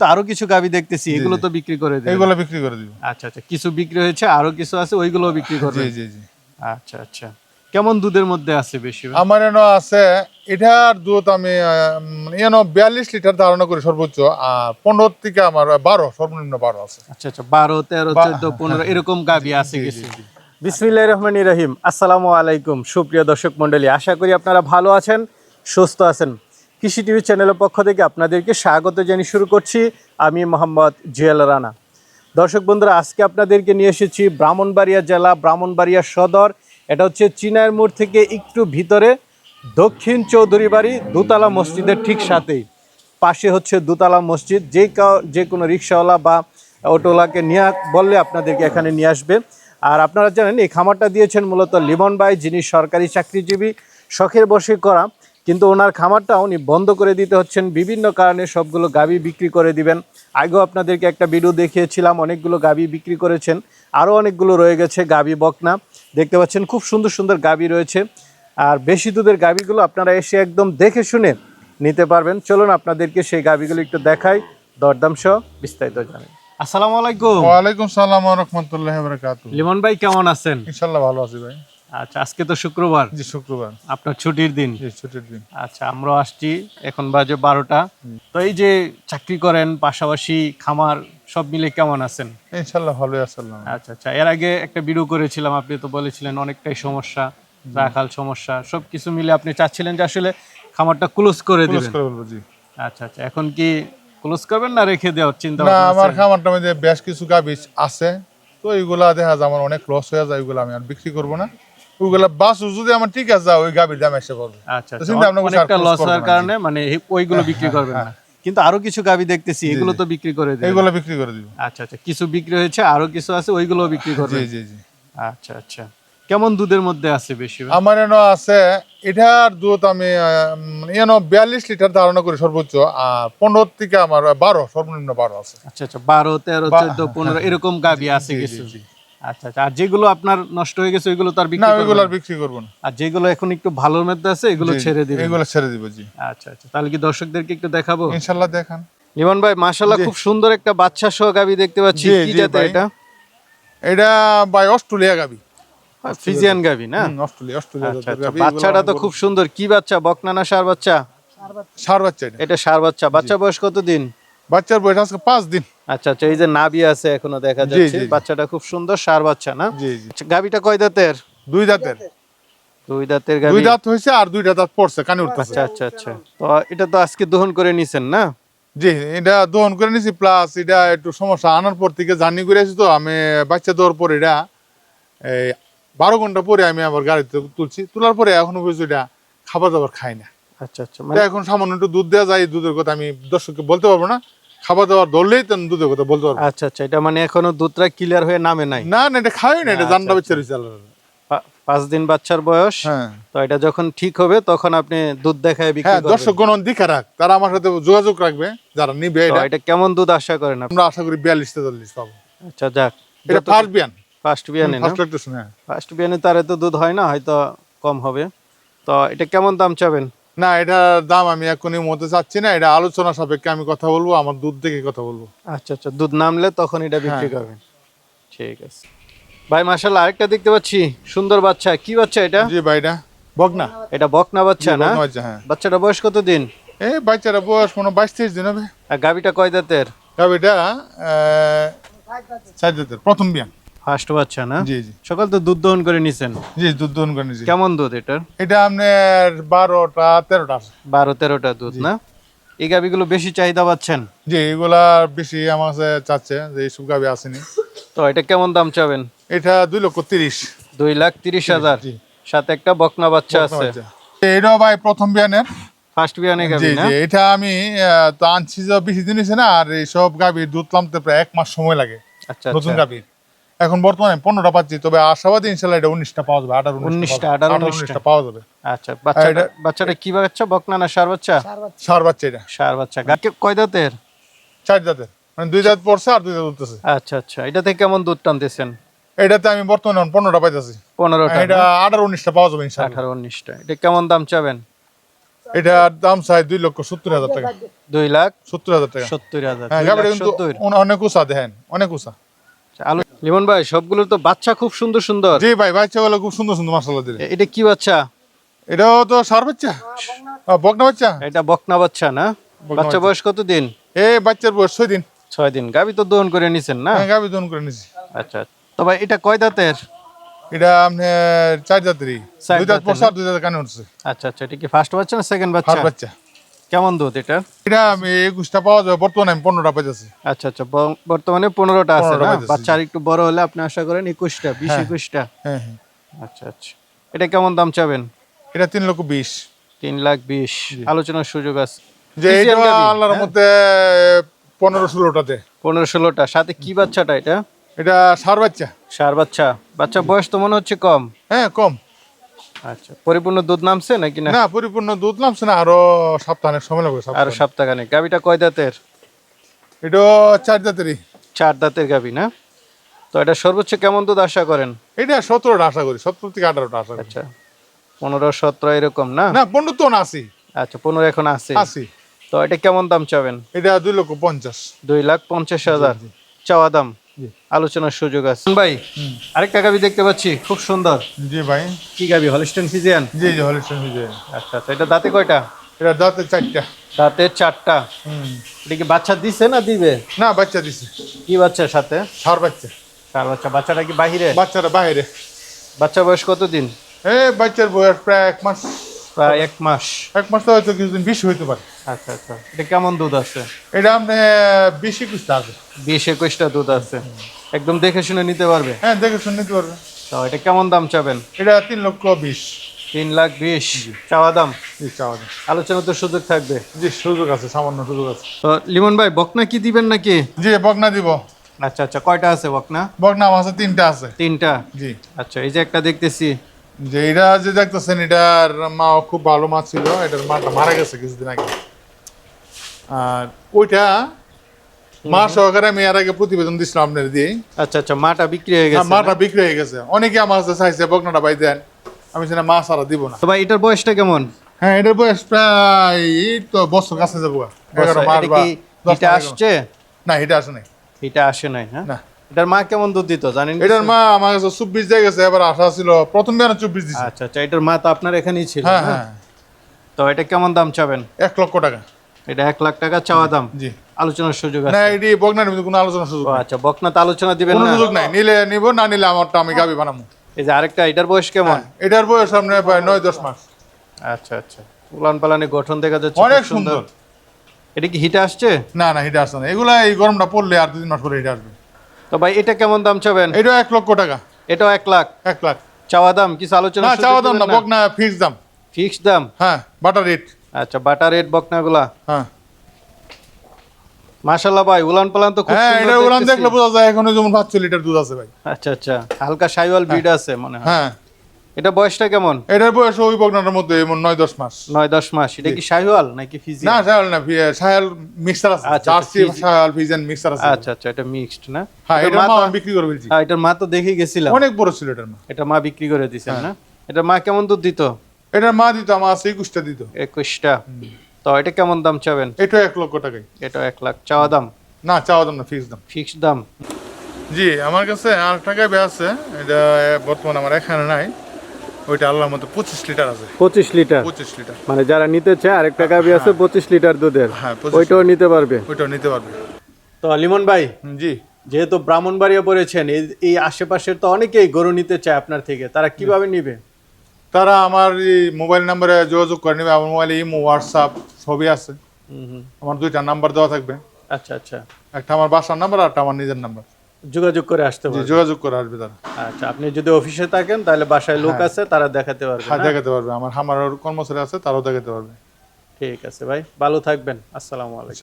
তো আরও কিছু গাবি দেখতেছি এগুলো তো বিক্রি করে দেবেন। এগুলো বিক্রি করে দিব। আচ্ছা আচ্ছা কিছু বিক্রি হয়েছে আরও কিছু আছে ওইগুলো বিক্রি জি করবেন। জি জি। আচ্ছা আচ্ছা। কেমন দুধের মধ্যে আছে বেশি আমার এনো আছে এটার দুধ আমি এনো বিয়াল্লিশ লিটার ধারণা করি সর্বোচ্চ আর পনেরো থেকে আমার বারো সর্বনিম্ন বারো আছে। আচ্ছা আচ্ছা বারো তেরো চোদ্দ পনেরো এরকম গাবি আছে কিছু বিসমিল্লাহ রহমান রহিম। আসসালামু আলাইকুম সুপ্রিয় দর্শক মন্ডলী আশা করি আপনারা ভালো আছেন সুস্থ আছেন। কৃষি টিভি চ্যানেলের পক্ষ থেকে আপনাদেরকে স্বাগত জানিয়ে শুরু করছি। আমি মোহাম্মদ জুয়েল রানা। দর্শক বন্ধুরা, আজকে আপনাদেরকে নিয়ে এসেছি ব্রাহ্মণবাড়িয়া জেলা, ব্রাহ্মণবাড়িয়া সদর। এটা হচ্ছে চিনার মোড় থেকে একটু ভিতরে। দক্ষিণ চৌধুরী বাড়ি, দোতলা মসজিদের ঠিক সাথেই। পাশে হচ্ছে দোতলা মসজিদ। যে যে কোনো রিক্সাওয়ালা বা অটোওয়ালাকে নিয়ে বললে আপনাদেরকে এখানে নিয়ে আসবে। আর আপনারা জানেন, এই খামারটা দিয়েছেন মূলত লিমন ভাই যিনি সরকারি চাকরিজীবী, শখের বসে করা। কিন্তু ওনার খামারটা উনি বন্ধ করে দিতে হচ্ছেন। বিভিন্ন কারণে সবগুলো গাবি বিক্রি করে দিবেন। আগেও আপনাদেরকে একটা ভিডিও দেখিয়েছিলাম অনেকগুলো গাবি বিক্রি করেছেন। আরও অনেকগুলো রয়ে গেছে গাবি বকনা। দেখতে পাচ্ছেন খুব সুন্দর সুন্দর গাবি রয়েছে। আর বেশি দুধের গাবিগুলো আপনারা এসে একদম দেখে শুনে নিতে পারবেন। চলুন আপনাদেরকে সেই গাবিগুলো একটু দেখাই। দরদাম সহ বিস্তারিত জানেন আসসালামু আলাইকুম। ওয়ালাইকুম সালাম রহমতুল্লাহ বরকাত লিমন ভাই কেমন আছেন? ইনশাল্লাহ ভালো আছি ভাই। আচ্ছা আজকে তো শুক্রবার। জি শুক্রবার। আপনার ছুটির দিন। জি ছুটির দিন। আচ্ছা আসছি এখন বাজে বারোটা। তো এই যে চাকরি করেন পাশাপাশি খামার সব মিলে কেমন আছেন? ইনশাল্লাহ ভালোই আচ্ছা আচ্ছা এর আগে একটা ভিডিও করেছিলাম আপনি তো বলেছিলেন অনেকটাই সমস্যা রাখাল সমস্যা সব কিছু মিলে আপনি চাচ্ছিলেন যে আসলে খামারটা ক্লোজ করে দিবেন। আচ্ছা আচ্ছা এখন কি ক্লোজ করবেন না রেখে দেওয়ার চিন্তা না আমার আছে? খামারটার মধ্যে বেশ কিছু গাবিজ আছে তো এইগুলা দেখা যায় আমার অনেক লস হয়ে যায় ওইগুলো আমি আর বিক্রি করব না। ওইগুলা বাস যদি আমার ঠিক আছে ওই গাবির দাম এসে পড়বে। আচ্ছা আচ্ছা চিন্তা ভাবনা অনেকটা লস হওয়ার কারণে মানে ওইগুলো বিক্রি করবেন না। কিন্তু আরও কিছু গাবি দেখতেছি এগুলো তো বিক্রি করে দেবেন এইগুলো বিক্রি করে দিব। আচ্ছা আচ্ছা কিছু বিক্রি হয়েছে আরও কিছু আছে ওইগুলো বিক্রি জি জি জি। আচ্ছা আচ্ছা। কেমন দুধের মধ্যে আছে বেশি আমার এনো আছে এটার দুধ আমি এনো বিয়াল্লিশ লিটার ধারণা করি সর্বোচ্চ আর পনেরো থেকে আমার বারো সর্বনিম্ন বারো আছে। আচ্ছা আচ্ছা বারো তেরো চোদ্দ পনেরো এরকম গাবি আছে কিছু? আচ্ছা আচ্ছা। আর যেগুলো আপনার নষ্ট হয়ে গেছে ওইগুলো তার না বিক্রি ওইগুলো আর বিক্রি করব না। আর যেগুলো এখন একটু ভালোর মধ্যে আছে এগুলো ছেড়ে দিবেন। এগুলো ছেড়ে দিব জি। আচ্ছা আচ্ছা। তাহলে কি দর্শকদেরকে একটু দেখাবো? দেখান। লিমন ভাই খুব সুন্দর একটা বাচ্চা সহ গাবি দেখতে পাচ্ছি। কি জাতের এটা? এটা বাই অস্ট্রেলিয়া গাবি। ফিজিয়ান গাবি না? অস্ট্রেলিয়া অস্ট্রেলিয়া আচ্ছা আচ্ছা। বাচ্চাটা তো খুব সুন্দর। কি বাচ্চা? বকনানা সার বাচ্চা? সার বাচ্চা এটা। সার বাচ্চা। বাচ্চা বয়স কত দিন বাচ্চার বয়স আজকে পাঁচ দিন। আচ্ছা আচ্ছা এই যে নাভি আছে এখনও দেখা যাচ্ছে। বাচ্চাটা খুব সুন্দর সার বাচ্চা না? জি জি। আচ্ছা, কয় দাঁতের? দুই দাঁতের। দুই দাঁতের দুই দাঁত হয়েছে আর দুইটা দাঁত পড়ছে কানে উঠতেছে। আচ্ছা আচ্ছা। আচ্ছা তো এটা তো আজকে দহন করে নিছেন না? জি এটা দহন করে নিছি প্লাস এটা একটু সমস্যা আনার পর থেকে জার্নি করে আসি তো আমি বাচ্চা দেওয়ার পর এটা এই বারো ঘণ্টা পরে আমি আবার গাড়িতে তুলছি। তোলার পরে এখনও পর্যন্ত এটা খাবার দাবার খাই না। আচ্ছা আচ্ছা মানে এখন সামান্য একটু দুধ দেওয়া যায় দুধের কথা আমি দর্শককে বলতে পারব না। খাবার দাবার ধরলেই তো দুধের কথা বলতে পারব। আচ্ছা আচ্ছা এটা মানে এখনও দুধটা ক্লিয়ার হয়ে নামে নাই? না না এটা খাই না এটা আচ্ছা, জান্ডা বাচ্চা রয়েছে পাঁচ দিন বাচ্চার বয়স হ্যাঁ। তো এটা যখন ঠিক হবে তখন আপনি দুধ দেখায় বিক্রি হ্যাঁ দর্শক গণন দিকে রাখ তারা আমার সাথে যোগাযোগ রাখবে যারা নিবে এটা। এটা কেমন দুধ আশা করেন আপনি? আমরা আশা করি বিয়াল্লিশ তেতাল্লিশ পাবো। আচ্ছা যাক। এটা ফার্স্ট বিয়ান। ফার্স্ট বিয়ানে না? ফার্স্ট হ্যাঁ। ফার্স্ট বিয়ানে তার এত দুধ হয় না হয়তো কম হবে। তো এটা কেমন দাম চাবেন? না এটার দাম আমি এখনই মতে চাচ্ছি না এটা আলোচনা সাপেক্ষে আমি কথা বলব আমার দুধ দেখে কথা বলব। আচ্ছা আচ্ছা দুধ নামলে তখন এটা বিক্রি হ্যাঁ। করবেন। ঠিক আছে। ভাই মাশাল্লাহ আরেকটা দেখতে পাচ্ছি সুন্দর বাচ্চা কি বাচ্চা এটা? জি ভাইটা বকনা। এটা বকনা বাচ্চা না? হ্যাঁ। বাচ্চাটা বয়স কত দিন এই বাচ্চাটা বয়স কোনো বাইশ তেইশ দিন হবে। আর গাবিটা কয় দাঁতের? এটা চার জাতের প্রথম বিয়ান। ফার্স্ট বাচ্চা না? জি জি। সকাল তো দুধ দহন করে নিছেন। জি দুধ দহন করে নিয়েছি কেমন দুধ এটার এটা আপনার বারোটা তেরোটা। বারো তেরোটা দুধ না? এই গাবিগুলো বেশি চাহিদা পাচ্ছেন? জি এগুলা বেশি আমার কাছে চাচ্ছে যে এইসব গাবি আসেনি। তো এটা কেমন দাম চাবেন? এটা দুই লক্ষ তিরিশ। দুই লাখ তিরিশ হাজার। সাথে একটা বকনা বাচ্চা আছে। এটাও ভাই প্রথম বিয়ানের। ফার্স্ট বিয়ানে গাবি না? এটা আমি তো আনছি যে বেশি দিন হয়েছে না আর এইসব গাভীর দুধ নামতে প্রায় এক মাস সময় লাগে। আচ্ছা নতুন আচ্ছা। গাভীর। এখন বর্তমানে পনেরোটা পাচ্ছি তবে আশাবাদী ইনশাল্লাহ এটা উনিশটা পাওয়া যাবে আঠারো উনিশটা, আঠারো উনিশটা। পাওয়া যাবে। আচ্ছা বাচ্চাটা বাচ্চাটা কি বাচ্চা? বকনা না সার বাচ্চা? সার বাচ্চা। এটা। সার বাচ্চা। কয় দাঁতের? চার দাঁতের। মানে দুই দাঁত পড়ছে আর দুই দাঁত উঠতেছে। আচ্ছা আচ্ছা। এটা থেকে কেমন দুধ টানতেছেন? এটাতে আমি বর্তমানে পনেরোটা পাইতেছি। পনেরোটা এটা আঠারো উনিশটা পাওয়া যাবে ইনশাল্লাহ। আঠারো উনিশটা। এটা কেমন দাম চাবেন? এটার দাম চাই দুই লক্ষ সত্তর হাজার টাকা। দুই লাখ সত্তর হাজার টাকা। সত্তর হাজার। হ্যাঁ অনেক উঁচা দেখেন। অনেক উঁচা। আলু লিমন ভাই সবগুলোর তো বাচ্চা খুব সুন্দর সুন্দর। জি ভাই বাচ্চাগুলো খুব সুন্দর সুন্দর মাসাল্লাহ দিলে। এটা কি বাচ্চা? এটাও তো সার বাচ্চা? বকনা বাচ্চা? এটা বকনা বাচ্চা না? বাচ্চা। বয়স কত দিন এ বাচ্চার বয়স ছয় দিন। ছয় দিন। গাবি তো দোহন করে নিছেন না? হ্যাঁ গাবি দোন করে নিছি। আচ্ছা তো ভাই এটা কয় দাঁতের? এটা আপনার চার জাতেরই চার দুই দাঁত জাতের দুই দাঁত কানে উঠছে। আচ্ছা আচ্ছা। এটা কি ফার্স্ট বাচ্চা না সেকেন্ড বাচ্চা? বাচ্চা। কেমন দুধ এটা? এটা আমি একুশটা পাওয়া যাবে বর্তমানে আমি পনেরোটা পেয়েছি আচ্ছা আচ্ছা বর্তমানে পনেরোটা আছে 15টা না? বাচ্চা আর একটু বড় হলে আপনি আশা করেন একুশটা বিশ হ্যাঁ। একুশটা? হ্যাঁ হ্যাঁ। আচ্ছা আচ্ছা। এটা কেমন দাম চাবেন? এটা তিন লক্ষ বিশ। তিন লাখ বিশ। আলোচনার সুযোগ আছে। যে এটা আল্লাহর? মধ্যে পনেরো ষোলোটাতে পনেরো ষোলোটা। সাথে কি বাচ্চাটা এটা? এটা সার বাচ্চা। সার বাচ্চা। বাচ্চা বয়স তো মনে হচ্ছে কম। হ্যাঁ কম। আচ্ছা পরিপূর্ণ দুধ নামছে নাকি না? না পরিপূর্ণ দুধ নামছে না আরও সপ্তাহে সময় লাগবে আরও সপ্তাহে। সপ্তাহখানে গাবিটা কয় দাঁতের? এটা চার জাতেরই চার দাঁতের গাবি না? তো এটা সর্বোচ্চ কেমন দুধ আশা করেন? এটা সতেরোটা আশা করি সতেরো থেকে আঠারোটা আশা করি। আচ্ছা পনেরো সতেরো এরকম না? না পনেরো তো আশি। আচ্ছা পনেরো এখন আছে আশি। তো এটা কেমন দাম চাবেন? এটা দুই লক্ষ পঞ্চাশ। দুই লাখ পঞ্চাশ হাজার। চাওয়া দাম। আলোচনার সুযোগ আছে। ভাই আরেকটা গাবি দেখতে পাচ্ছি খুব সুন্দর। জি ভাই। কি গাবি হলিস্টেন ফিজিয়ান জি জি হলিস্টন বিজয় আচ্ছা আচ্ছা এটা দাঁতে কয়টা? এটা দাঁতে চারটা। দাঁতে চারটা। হুম। এটা কি বাচ্চা দিছে না দিবে? না বাচ্চা দিছে। কি বাচ্চার সাথে? সার বাচ্চা। চার বাচ্চা বাচ্চাটা কি বাহিরে? বাচ্চাটা বাইরে বাচ্চা বয়স কত দিন এ বাচ্চার বয়স প্রায় এক মাস। প্রায় এক মাস। এক মাস তো হয়তো কিছুদিন বেশি হইতে পারে। আচ্ছা আচ্ছা। এটা কেমন দুধ আছে? এটা আপনি বেশি কিছু আছে। বিশ একুশটা দুধ আছে। একদম দেখে শুনে নিতে পারবে? হ্যাঁ দেখে শুনে নিতে পারবে। তো এটা কেমন দাম চাবেন? এটা তিন লক্ষ বিশ। তিন লাখ বিশ। চাওয়া দাম? জি চাওয়া দাম। আলোচনা তো সুযোগ থাকবে। জি সুযোগ আছে সামান্য সুযোগ আছে। তো লিমন ভাই বকনা কি দিবেন নাকি? জি বকনা দিব। আচ্ছা আচ্ছা। কয়টা আছে বকনা? বকনা আছে তিনটা আছে। তিনটা? জি। আচ্ছা এই যে একটা দেখতেছি। যে এটা যে দেখতেছেন এটার মা খুব ভালো মা ছিল। এটার মাটা মারা গেছে কিছুদিন আগে। আর ওইটা মা সহকারে আমি এর আগে প্রতিবেদন দিছিলাম আপনার দিয়ে। আচ্ছা আচ্ছা মাটা বিক্রি হয়ে গেছে মাটা বিক্রি হয়ে গেছে। অনেকে আমার কাছে চাইছে বকনাটা ভাই দেন। আমি সেটা মা সারা দিব না। ভাই এটার বয়সটা কেমন? হ্যাঁ এটার বয়স প্রায় তো বছর কাছে যাব। এগারো মাস এটা বা এটা আসছে? না এটা আসে নাই। এটা আসে নাই হ্যাঁ? না। এটার মা কেমন দুধ দিত জানেন এটার মা আমার কাছে চব্বিশ দিয়ে গেছে এবার আশা ছিল প্রথম বেলা চব্বিশ দিছে। আচ্ছা আচ্ছা এটার মা তো আপনার এখানেই ছিল হ্যাঁ হ্যাঁ? হ্যাঁ। তো এটা কেমন দাম চাবেন? এক লক্ষ টাকা। এটা এক লাখ টাকা চাওয়া দাম। জি আলোচনার সুযোগ না আছে। এটি বকনার মধ্যে কোনো আলোচনা সুযোগ আচ্ছা বকনা তো আলোচনা দিবেন কোনো না। সুযোগ নাই। নিলে নিব না নিলে আমারটা আমি গাবি বানাবো এই যে আরেকটা এটার বয়স কেমন? এটার বয়স সামনে প্রায় নয় দশ মাস। আচ্ছা আচ্ছা। উলান পালানের গঠন দেখা যাচ্ছে অনেক সুন্দর। এটা কি হিটে আসছে? না না এটা আসছে না। এগুলা এই গরমটা পড়লে আর দুদিন মাস পরে এটা আসবে। তো ভাই এটা কেমন দাম চাবেন? এটা এক লক্ষ টাকা। এটাও এক লাখ? এক লাখ। চাওয়া দাম? কিছু আলোচনা না চাওয়া দাম না বকনা ফিক্স দাম। ফিক্সড দাম? হ্যাঁ বাটার রেট আচ্ছা বাটার রেট বকনাগুলা হ্যাঁ। মাশাল্লাহ ভাই উলান পালান তো খুব হ্যাঁ এটা দেখতেছি। দেখলে বোঝা যায় এখনও যেমন পাঁচশো লিটার দুধ আছে ভাই। আচ্ছা আচ্ছা হালকা সাইওয়াল বিড আছে মনে হয়। হ্যাঁ। এটা বয়সটা কেমন? এটার বয়স ওই বকনাটার মধ্যে এমন নয় দশ মাস। নয় দশ মাস এটা কি সাইওয়াল নাকি ফিজি না সায়াল না সায়াল মিক্সার আছে। আচ্ছা, জার্সি ফিজি। সায়াল ফিজেন মিক্সার আছে। আচ্ছা আচ্ছা এটা মিক্সড না? হ্যাঁ এটা মা বিক্রি করে ফেলছি। হ্যাঁ, এটার মা তো দেখেই গেছিলাম। অনেক বড় ছিল এটার মা। এটা মা বিক্রি করে দিছেন হ্যাঁ। না? এটা মা কেমন দুধ দিত? এটার মা দিত আমার আছে একুশটা দিত। একুশটা। তো এটা কেমন দাম চাবেন? এটা এক লক্ষ টাকাই এটা এক লাখ। চাওয়া দাম? না চাওয়া দাম না ফিক্স দাম। ফিক্সড দাম? জি আমার কাছে আর টাকায় বে আছে। এটা বর্তমানে আমার এখানে নাই। ওইটা আল্লাহর মতো পঁচিশ লিটার আছে। পঁচিশ লিটার? পঁচিশ লিটার। মানে যারা নিতে চায় আরেকটা গাবি আছে পঁচিশ লিটার দুধের। হ্যাঁ ওইটাও নিতে পারবে? ওইটাও নিতে পারবে। তো লিমন ভাই জি। যেহেতু ব্রাহ্মণবাড়িয়া পড়েছেন এই এই আশেপাশের তো অনেকেই গরু নিতে চায় আপনার থেকে তারা কীভাবে নিবে? তারা আমার এই মোবাইল নাম্বারে যোগাযোগ করে নেবে আমার মোবাইলে ইমো হোয়াটসঅ্যাপ সবই আছে। আমার দুইটা নাম্বার দেওয়া থাকবে। আচ্ছা আচ্ছা। একটা আমার বাসার নাম্বার আর একটা আমার নিজের নাম্বার। যোগাযোগ করে আসতে পারবে। যোগাযোগ করে আসবে তারা। আচ্ছা আপনি যদি অফিসে থাকেন তাহলে বাসায় লোক আছে তারা দেখাতে পারবে হ্যাঁ দেখাতে পারবে। আমার আমার কর্মচারী আছে তারাও দেখাতে পারবে। ঠিক আছে ভাই ভালো থাকবেন। আসসালামু আলাইকুম।